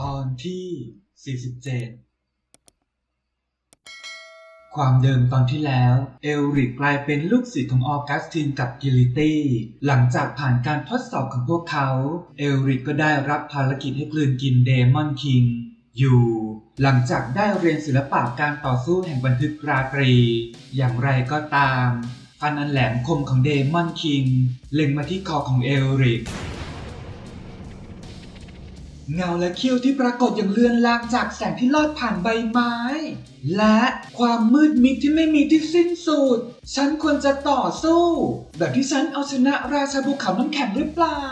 ตอนที่ 47 ความเดิมตอนที่แล้ว เอลริกกลายเป็นลูกศิษย์ของออกัสตินกับกิลิตี้ หลังจากผ่านการทดสอบของพวกเขา เอลริกก็ได้รับภารกิจให้กลืนกินเดมอนคิง อยู่ หลังจากได้เรียนศิลปะการต่อสู้แห่งบันทึกราตรี อย่างไรก็ตามฟันอันแหลมคมของเดมอนคิง เล็งมาที่คอของเอลริก เงาและเขี้ยวที่ปรากฏอย่างเลือนลางจากแสงที่ลอดผ่านใบไม้ และความมืดมิดที่ไม่มีที่สิ้นสุด ฉันควรจะต่อสู้ แบบที่ฉันเอาชนะราชาภูเขาน้ำแข็งหรือเปล่า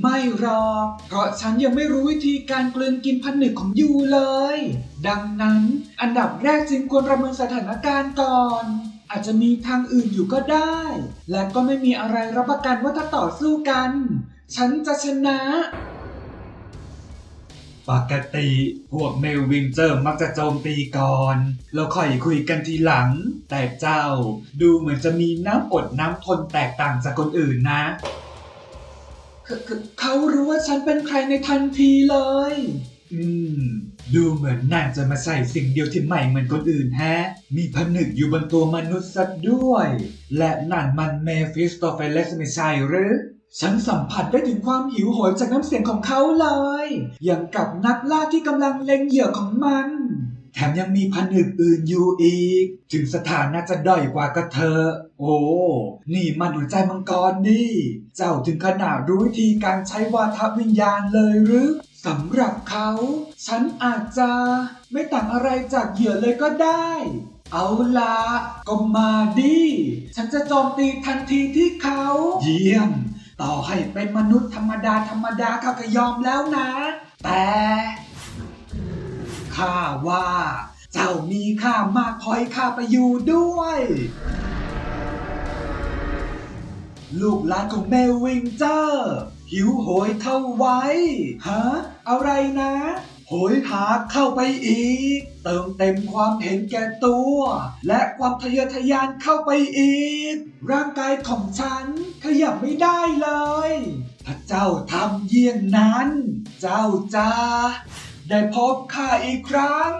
ไม่หรอก เพราะฉันยังไม่รู้วิธีการกลืนกินผนึกของยูเลย ดังนั้น อันดับแรกจึงควรประเมินสถานการณ์ก่อนอาจจะมีทางอื่นอยู่ก็ได้ และก็ไม่มีอะไรรับประกันว่าถ้าต่อสู้กัน ฉันจะชนะ ปกติพวกเมลวิงเจอร์มักจะโจมตีก่อน แล้วค่อยคุยกันทีหลัง แต่เจ้าดูเหมือนจะมีน้ำอดน้ำทนแตกต่างจากคนอื่นนะ เขเขเขารู้ว่าฉันเป็นใครในทันทีเลย อืม ดูเหมือนน่าจะมาใส่สิ่งเดียวที่ใหม่เหมือนคนอื่นแฮะ มีผนึกอยู่บนตัวมนุษย์ซะด้วย และนั่นมันเมฟิสโตเฟเลสไม่ใช่หรือ ฉันสัมผัสได้ถึงความหิวโหยจากน้ำเสียงของเขาเลย อย่างกับนักล่าที่กำลังเล็งเหยื่อของมัน แถมยังมีผนึกอื่นอยู่อีก ถึงสถานะจะด้อยกว่าก็เธอะโอ้ นี่มันหัวใจมังกรนี่ เจ้าถึงขนาดรู้วิธีการใช้วาทวิญญาณเลยหรือสำหรับเขา ฉันอาจจะไม่ต่างอะไรจากเหยื่อเลยก็ได้เอาละก็มาดิ ฉันจะโจมตีทันทีที่เขา เยี่ยม ต่อให้เป็นมนุษย์ธรรมดาธรรมดาข้าก็ยอมแล้วนะ แต่ข้าว่า เจ้ามีค่ามากพอให้ข้าไปอยู่ด้วย ลูกหลานของเมลวิงเจอร์ หิวโหยเข้าไว้ฮะอะไรนะโหยหาเข้าไปอีก เติมเต็มความเห็นแก่ตัว และความทะเยอทะยานเข้าไปอีก ร่างกายของฉัน ยับไม่ได้เลยถ้าเจ้าทำเยี่ยงนั้น เจ้าจะได้พบข้าอีกครั้ง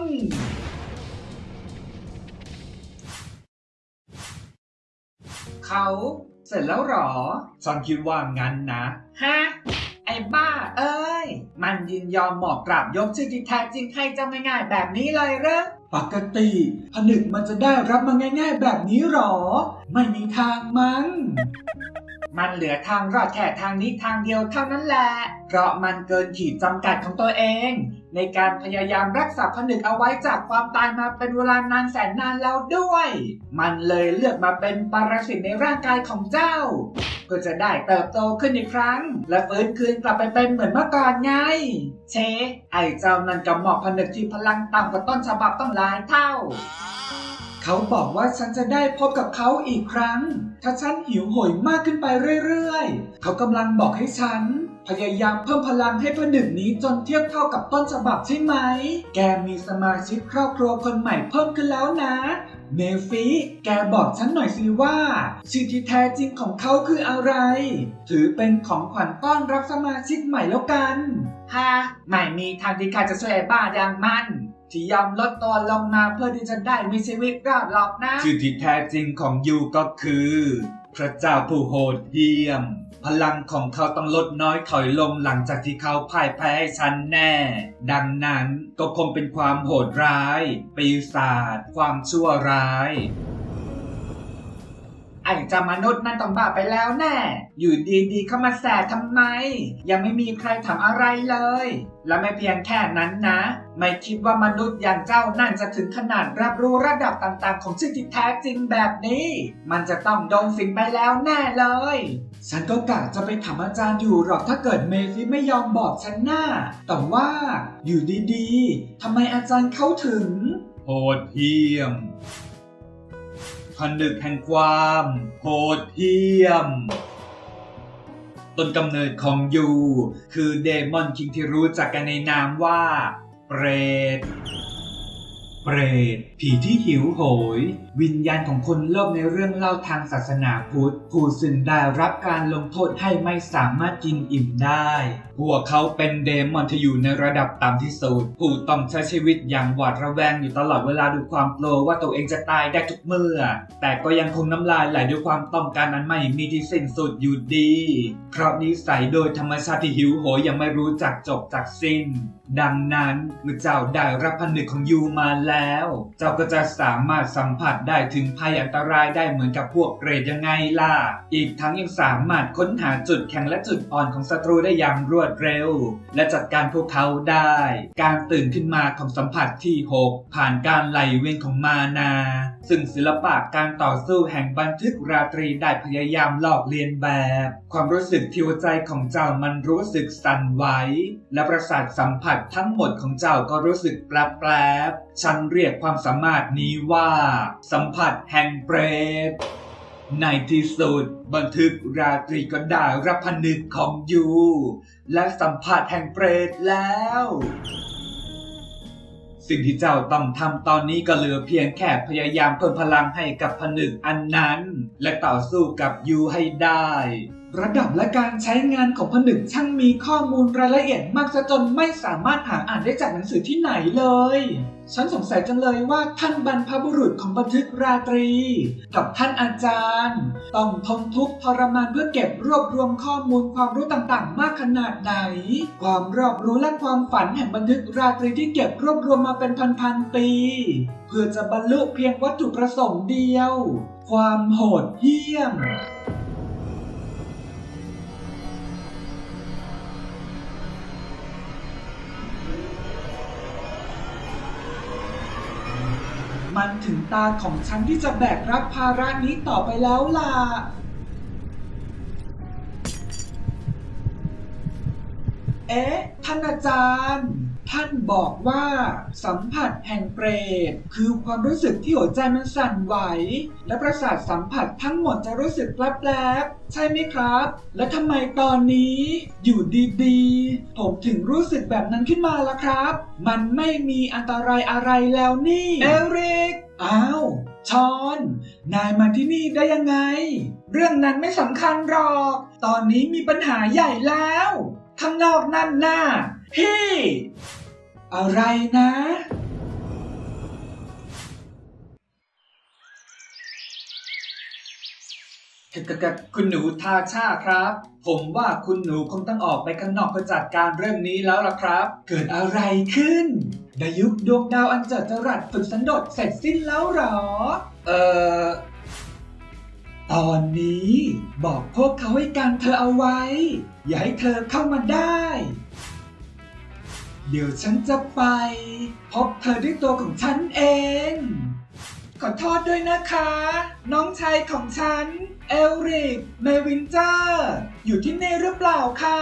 เขาเสร็จแล้วหรอฉันคิดว่างั้นนะ ฮะ ไอ้บ้าเอ้ย มันยินยอมหมอบกราบยกชื่อที่แท้จริงให้เจะไม่ง่ายๆแบบนี้เลยเหรอปกติผนึกมันจะได้รับมาง่ายๆแบบนี้หรอ ไม่มีทางมั้ง มันเหลือทางรอดแค่ทางนี้ทางเดียวเท่านั้นแหละ เพราะมันเกินขีดจำกัดของตัวเอง ในการพยายามรักษาผนึกเอาไว้จากความตายมาเป็นเวลานานแสนนานแล้วด้วย มันเลยเลือกมาเป็นปรสิตในร่างกายของเจ้าเพื่อจะได้เติบโตขึ้นอีกครั้ง และฟื้นคืนกลับไปเป็นเหมือนเมื่อก่อนไง เช ไอ้เจ้านั่นกับหมอกผนึกที่พลังต่ำกว่าต้นฉบับต้องหลายเท่า เขาบอกว่าฉันจะได้พบกับเขาอีกครั้ง ถ้าฉันหิวโหยมากขึ้นไปเรื่อยๆ เขากำลังบอกให้ฉัน พยายามเพิ่มพลังให้ผนึกนี้จนเทียบเท่ากับต้นฉบับใช่ไหม แกมีสมาชิกครอบครัวคนใหม่เพิ่มขึ้นแล้วนะ เมฟิ แกบอกฉันหน่อยสิว่าชื่อที่แท้จริงของเขาคืออะไร ถือเป็นของขวัญต้อนรับสมาชิกใหม่แล้วกัน ฮะ ไม่มีทางที่ข้าจะช่วยไอ้บ้าอย่างมัน ที่ยำลดตัวลงมาเพื่อที่จะได้มีชีวิตรอดหรอกนะ ชื่อที่แท้จริงของยูก็คือ พระเจ้าผู้โหดเหี้ยม พลังของเขาต้องลดน้อยถอยลงหลังจากที่เขาพ่ายแพ้ให้ฉันแน่ ดังนั้นก็คงเป็นความโหดร้าย ปีศาจความชั่วร้าย ไอ้จามนุษย์นั่นต้องบ้าไปแล้วแน่ อยู่ดีๆเข้ามาแสทำไม ยังไม่มีใครทำอะไรเลย และไม่เพียงแค่นั้นนะ ไม่คิดว่ามนุษย์อย่างเจ้านั่นจะถึงขนาดรับรู้ระดับต่างๆ ของชื่อที่แท้จริงแบบนี้ มันจะต้องโดนสิ่งไปแล้วแน่เลย ฉันก็กะจะไปถามอาจารย์อยู่หรอกถ้าเกิดเมฟิไม่ยอมบอกฉันหน้า แต่ว่าอยู่ดีๆทำไมอาจารย์เขาถึงโหดเหี้ยม ผนึกแห่งความโหดเหี้ยม ต้นกำเนิดของยู คือเดมอนคิงที่รู้จักกันในนามว่า เปรต เปรต ผีที่หิวโหย วิญญาณของคนโลภในเรื่องเล่าทางศาสนาพุทธ ผู้ซึ่งได้รับการลงโทษให้ไม่สามารถกินอิ่มได้ พวกเขาเป็นเดมอนที่อยู่ในระดับต่ำที่สุด ผู้ต้องใช้ชีวิตอย่างหวาดระแวงอยู่ตลอดเวลาด้วยความกลัวว่าตัวเองจะตายได้ทุกเมื่อ แต่ก็ยังคงน้ำลายไหลด้วยความต้องการนั้นไม่มีที่สิ้นสุดอยู่ดี เพราะนิสัยโดยธรรมชาติที่หิวโหยยังไม่รู้จักจบจากสิ้นดังนั้นเมื่อเจ้าได้รับผนึกของยูมาแล้ว เจ้าก็จะสามารถสัมผัสได้ถึงภัยอันตรายได้เหมือนกับพวกเกรดยังไงล่ะ อีกทั้งยังสามารถค้นหาจุดแข็งและจุดอ่อนของศัตรูได้อย่างรวดเร็ว และจัดการพวกเขาได้ การตื่นขึ้นมาของสัมผัสที่ 6 ผ่านการไหลเวียนของมานา ซึ่งศิลปะการต่อสู้แห่งบันทึกราตรีได้พยายามหลอกเลียนแบบ ความรู้สึกที่หัวใจของเจ้ามันรู้สึกสั่นไหวและประสาทสัมผัสทั้งหมดของเจ้าก็รู้สึกแปลบๆฉันเรียกความสามารถนี้ว่า สัมผัสแห่งเปรตในที่สุดบันทึกราตรีก็ได้รับผนึกของยูและสัมผัสแห่งเปรตแล้ว สิ่งที่เจ้าต้องทำตอนนี้ก็เหลือเพียงแค่พยายามเพิ่มพลังให้กับผนึกอันนั้น และต่อสู้กับยูให้ได้ ระดับและการใช้งานของผนึกช่างมีข้อมูลรายละเอียดมากซะจนไม่สามารถหาอ่านได้จากหนังสือที่ไหนเลย ฉันสงสัยจังเลยว่าท่านบรรพบุรุษของบันทึกราตรี กับท่านอาจารย์ ต้องทนทุกข์ทรมานเพื่อเก็บรวบรวมข้อมูลความรู้ต่างๆ มากขนาดไหน ความรอบรู้และความฝันแห่งบันทึกราตรีที่เก็บรวบรวมมาเป็นพันๆปี เพื่อจะบรรลุเพียงวัตถุประสงค์เดียว ความโหดเหี้ยม มันถึงตาของฉันที่จะแบกรับภาระนี้ต่อไปแล้วล่ะ เอ๊ะ ท่านอาจารย์ ท่านบอกว่าสัมผัสแห่งเปรตคือความรู้สึกที่หัวใจมันสั่นไหว และประสาทสัมผัสทั้งหมดจะรู้สึกแปลบๆใช่ไหมครับ และทำไมตอนนี้อยู่ดีๆ ผมถึงรู้สึกแบบนั้นขึ้นมาล่ะครับ มันไม่มีอันตรายอะไรแล้วนี่เอริกอ้าวชอน นายมาที่นี่ได้ยังไง เรื่องนั้นไม่สำคัญหรอก ตอนนี้มีปัญหาใหญ่แล้ว ข้างนอกนั่นน่ะพี่ อะไรนะกับคุณหนูทาชาครับ ผมว่าคุณหนูคงต้องออกไปข้างนอกเพื่อจัดการเรื่องนี้แล้วล่ะครับ เกิดอะไรขึ้นดายุคดวงดาวอันเจิดจรัสฝึกสันโดษเสร็จสิ้นแล้วเหรอ เอ่อ ตอนนี้บอกพวกเขาให้การเธอเอาไว้ อย่าให้เธอเข้ามาได้ เดี๋ยวฉันจะไป พบเธอด้วยตัวของฉันเอง ขอโทษด้วยนะคะ น้องชายของฉัน เอลริกเมวินเจอร์ อยู่ที่นี่หรือเปล่าคะ